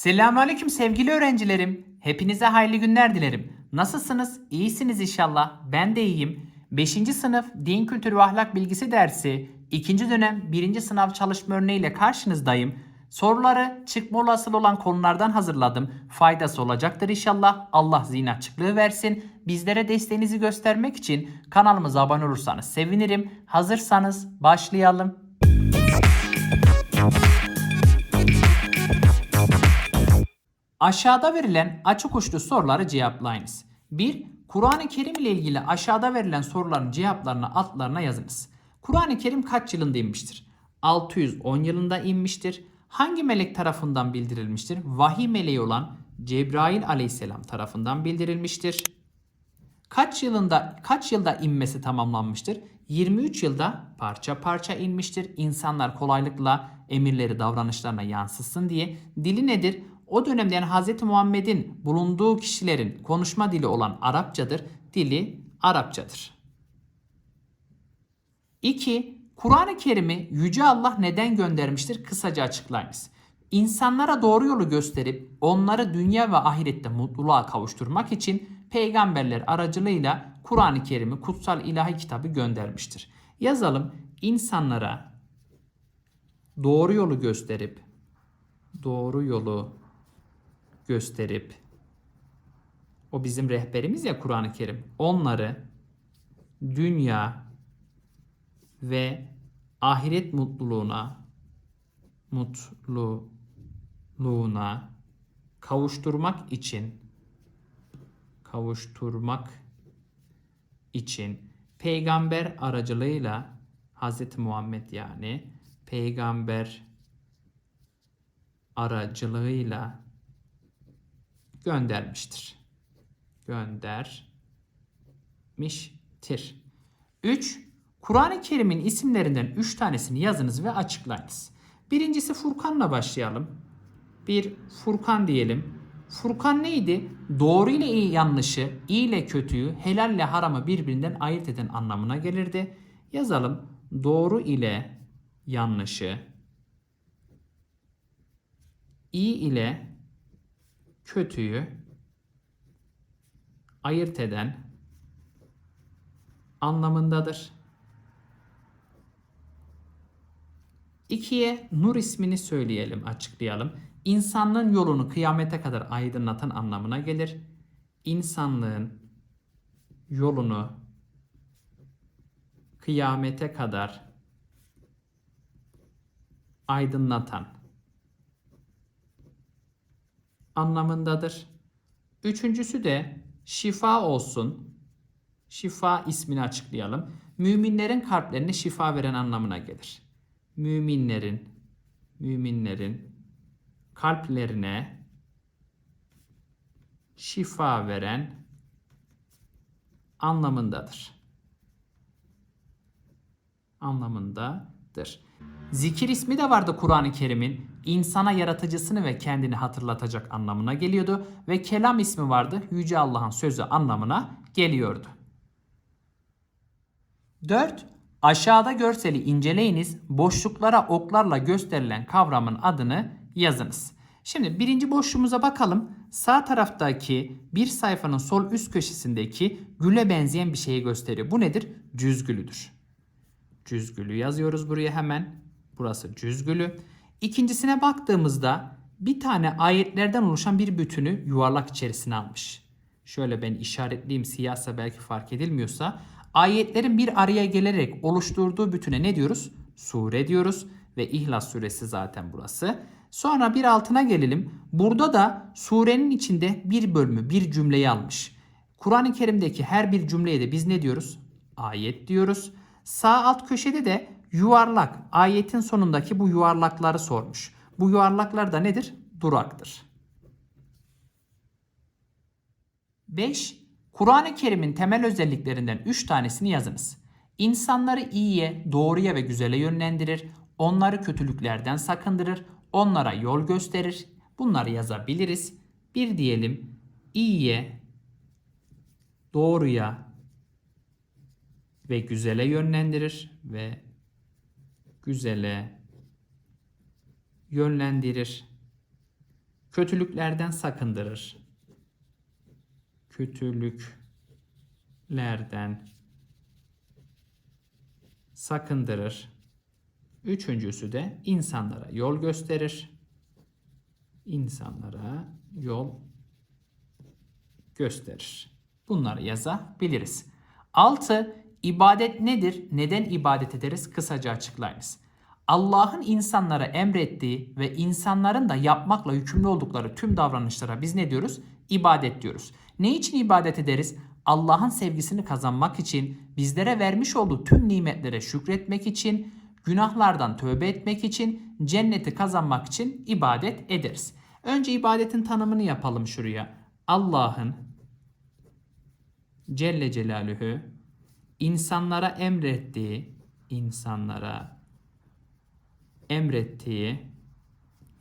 Selamünaleyküm sevgili öğrencilerim. Hepinize hayırlı günler dilerim. Nasılsınız? İyisiniz inşallah. Ben de iyiyim. 5. sınıf Din Kültürü ve Ahlak Bilgisi dersi 2. dönem 1. sınav çalışma örneğiyle karşınızdayım. Soruları çıkma olasılığı olan konulardan hazırladım. Faydası olacaktır inşallah. Allah zihin açıklığı versin. Bizlere desteğinizi göstermek için kanalımıza abone olursanız sevinirim. Hazırsanız başlayalım. Aşağıda verilen açık uçlu soruları cevaplayınız. 1. Kur'an-ı Kerim ile ilgili aşağıda verilen soruların cevaplarını altlarına yazınız. Kur'an-ı Kerim kaç yılında inmiştir? 610 yılında inmiştir. Hangi melek tarafından bildirilmiştir? Vahiy meleği olan Cebrail aleyhisselam tarafından bildirilmiştir. Kaç yılında kaç yılda inmesi tamamlanmıştır? 23 yılda parça parça inmiştir. İnsanlar kolaylıkla emirleri davranışlarına yansısın diye. Dili nedir? O dönemde yani Hz. Muhammed'in bulunduğu kişilerin konuşma dili olan Arapçadır. Dili Arapçadır. 2. Kur'an-ı Kerim'i Yüce Allah neden göndermiştir? Kısaca açıklayınız. İnsanlara doğru yolu gösterip onları dünya ve ahirette mutluluğa kavuşturmak için peygamberler aracılığıyla Kur'an-ı Kerim'i kutsal ilahi kitabı göndermiştir. Yazalım insanlara doğru yolu gösterip doğru yolu gösterip o bizim rehberimiz ya Kur'an-ı Kerim. Onları dünya ve ahiret mutluluğuna mutluluğuna kavuşturmak için kavuşturmak için peygamber aracılığıyla Hz. Muhammed yani peygamber aracılığıyla göndermiştir. Göndermiştir. 3. Kur'an-ı Kerim'in isimlerinden 3 tanesini yazınız ve açıklayınız. Birincisi Furkan'la başlayalım. Bir Furkan diyelim. Furkan neydi? Doğru ile iyi yanlışı, iyi ile kötüyü, helal ile haramı birbirinden ayırt eden anlamına gelirdi. Yazalım. Doğru ile yanlışı, iyi ile kötüyü ayırt eden anlamındadır. İkiye nur ismini söyleyelim, açıklayalım. İnsanlığın yolunu kıyamete kadar aydınlatan anlamına gelir. İnsanlığın yolunu kıyamete kadar aydınlatan anlamındadır. Üçüncüsü de şifa olsun. Şifa ismini açıklayalım. Müminlerin kalplerine şifa veren anlamına gelir. Müminlerin müminlerin kalplerine şifa veren anlamındadır. Anlamındadır. Zikir ismi de vardı Kur'an-ı Kerim'in. İnsana yaratıcısını ve kendini hatırlatacak anlamına geliyordu. Ve kelam ismi vardı. Yüce Allah'ın sözü anlamına geliyordu. 4. Aşağıda görseli inceleyiniz. Boşluklara oklarla gösterilen kavramın adını yazınız. Şimdi birinci boşluğumuza bakalım. Sağ taraftaki bir sayfanın sol üst köşesindeki güle benzeyen bir şeyi gösteriyor. Bu nedir? Cüzgülüdür. Cüzgülü yazıyoruz buraya hemen. Burası cüzgülü. İkincisine baktığımızda bir tane ayetlerden oluşan bir bütünü yuvarlak içerisine almış. Şöyle ben işaretleyeyim siyahsa belki fark edilmiyorsa. Ayetlerin bir araya gelerek oluşturduğu bütüne ne diyoruz? Sure diyoruz ve İhlas suresi zaten burası. Sonra bir altına gelelim. Burada da surenin içinde bir bölümü, bir cümleyi almış. Kur'an-ı Kerim'deki her bir cümleye de biz ne diyoruz? Ayet diyoruz. Sağ alt köşede de yuvarlak, ayetin sonundaki bu yuvarlakları sormuş. Bu yuvarlaklar da nedir? Duraktır. 5. Kur'an-ı Kerim'in temel özelliklerinden 3 tanesini yazınız. İnsanları iyiye, doğruya ve güzele yönlendirir, onları kötülüklerden sakındırır, onlara yol gösterir. Bunları yazabiliriz. Bir diyelim iyiye, doğruya ve güzele yönlendirir ve güzele yönlendirir. kötülüklerden sakındırır. Kötülüklerden sakındırır. Üçüncüsü de insanlara yol gösterir. İnsanlara yol gösterir. Bunları yazabiliriz. 6. İbadet nedir? Neden ibadet ederiz? Kısaca açıklayınız. Allah'ın insanlara emrettiği ve insanların da yapmakla yükümlü oldukları tüm davranışlara biz ne diyoruz? İbadet diyoruz. Ne için ibadet ederiz? Allah'ın sevgisini kazanmak için, bizlere vermiş olduğu tüm nimetlere şükretmek için, günahlardan tövbe etmek için, cenneti kazanmak için ibadet ederiz. Önce ibadetin tanımını yapalım şuraya. Allah'ın Celle Celaluhu insanlara emrettiği, insanlara emrettiği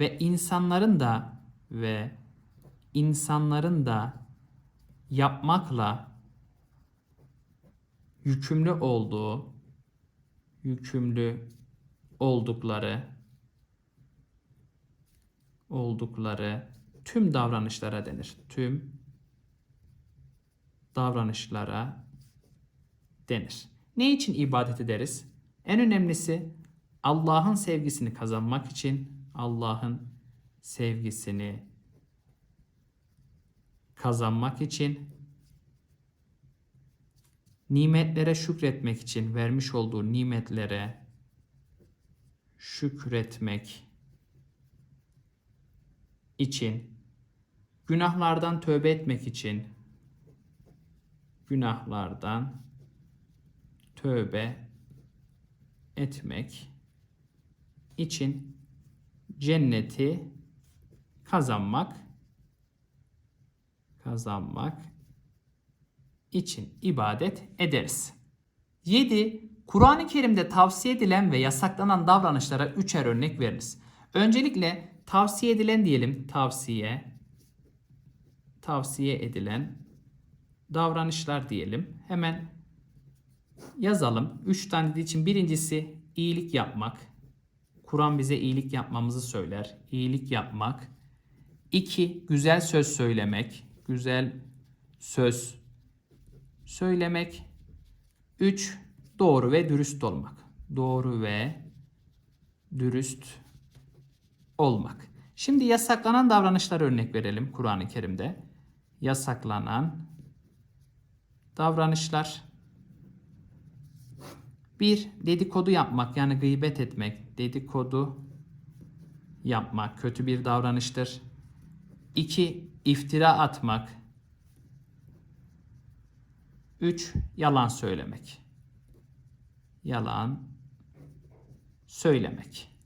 ve insanların da ve insanların da yapmakla yükümlü olduğu, yükümlü oldukları oldukları tüm davranışlara denir. Tüm davranışlara denir. Ne için ibadet ederiz? En önemlisi Allah'ın sevgisini kazanmak için Allah'ın sevgisini kazanmak için nimetlere şükretmek için vermiş olduğu nimetlere şükretmek için günahlardan tövbe etmek için günahlardan tövbe etmek için cenneti kazanmak kazanmak için ibadet ederiz. 7. Kur'an-ı Kerim'de tavsiye edilen ve yasaklanan davranışlara üçer örnek veriniz. Öncelikle tavsiye edilen diyelim tavsiye tavsiye edilen davranışlar diyelim. Hemen yazalım. 3 tane dediği için birincisi iyilik yapmak. Kur'an bize iyilik yapmamızı söyler. İyilik yapmak. 2. Güzel söz söylemek. Güzel söz söylemek. 3. Doğru ve dürüst olmak. Doğru ve dürüst olmak. Şimdi yasaklanan davranışlar örnek verelim Kur'an-ı Kerim'de. Yasaklanan davranışlar. Bir, dedikodu yapmak yani gıybet etmek. Dedikodu yapmak kötü bir davranıştır. İki, iftira atmak. Üç, yalan söylemek. Yalan söylemek.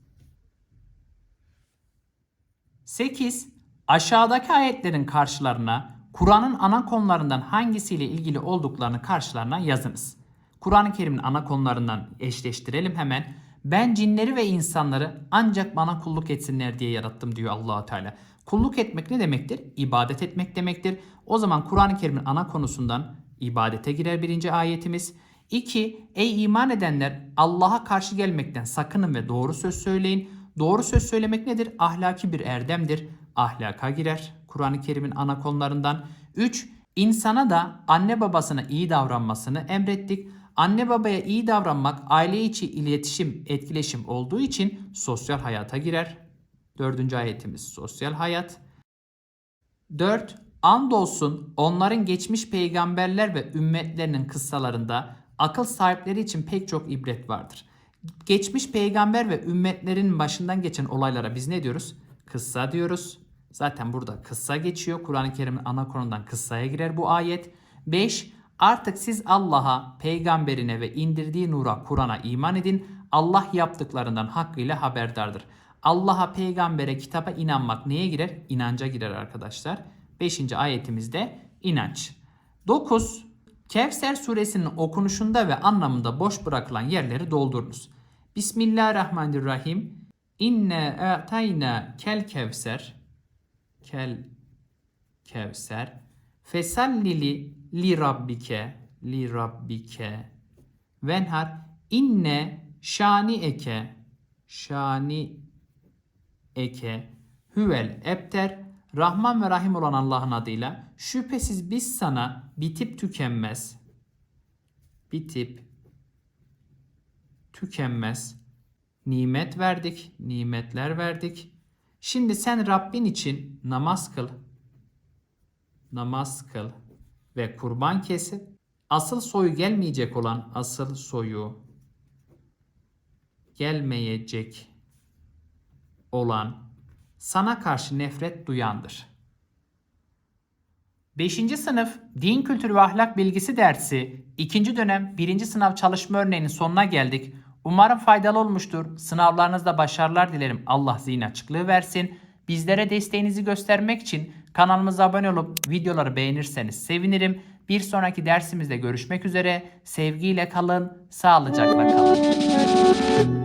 8. Aşağıdaki ayetlerin karşılarına Kur'an'ın ana konularından hangisiyle ilgili olduklarını karşılarına yazınız. Kur'an-ı Kerim'in ana konularından eşleştirelim hemen. Ben cinleri ve insanları ancak bana kulluk etsinler diye yarattım diyor allah Teala. Kulluk etmek ne demektir? İbadet etmek demektir. O zaman Kur'an-ı Kerim'in ana konusundan ibadete girer birinci ayetimiz. 2. Ey iman edenler Allah'a karşı gelmekten sakının ve doğru söz söyleyin. Doğru söz söylemek nedir? Ahlaki bir erdemdir. Ahlaka girer. Kur'an-ı Kerim'in ana konularından. 3. İnsana da anne babasına iyi davranmasını emrettik. Anne babaya iyi davranmak aile içi iletişim, etkileşim olduğu için sosyal hayata girer. Dördüncü ayetimiz sosyal hayat. 4. Andolsun onların geçmiş peygamberler ve ümmetlerinin kıssalarında akıl sahipleri için pek çok ibret vardır. Geçmiş peygamber ve ümmetlerin başından geçen olaylara biz ne diyoruz? Kıssa diyoruz. Zaten burada kıssa geçiyor. Kur'an-ı Kerim'in ana konundan kıssaya girer bu ayet. 5. Artık siz Allah'a, peygamberine ve indirdiği nura, Kur'an'a iman edin. Allah yaptıklarından hakkıyla haberdardır. Allah'a, peygambere, kitaba inanmak neye girer? İnanca girer arkadaşlar. 5. ayetimizde inanç. 9. Kevser suresinin okunuşunda ve anlamında boş bırakılan yerleri doldurunuz. Bismillahirrahmanirrahim. İnne a'tayna kel kevser. Kel kevser. Fesallili li rabbike li rabbike venhar inne şani eke şani eke huvel ebter Rahman ve Rahim olan Allah'ın adıyla şüphesiz biz sana bitip tükenmez bitip tükenmez nimet verdik, nimetler verdik. Şimdi sen Rabbin için namaz kıl. Namaz kıl ve kurban kesip asıl soyu gelmeyecek olan asıl soyu gelmeyecek olan sana karşı nefret duyandır. 5. sınıf Din Kültürü ve Ahlak Bilgisi dersi 2. dönem 1. sınav çalışma örneğinin sonuna geldik. Umarım faydalı olmuştur. Sınavlarınızda başarılar dilerim. Allah zihin açıklığı versin. Bizlere desteğinizi göstermek için kanalımıza abone olup videoları beğenirseniz sevinirim. Bir sonraki dersimizde görüşmek üzere. Sevgiyle kalın, sağlıcakla kalın.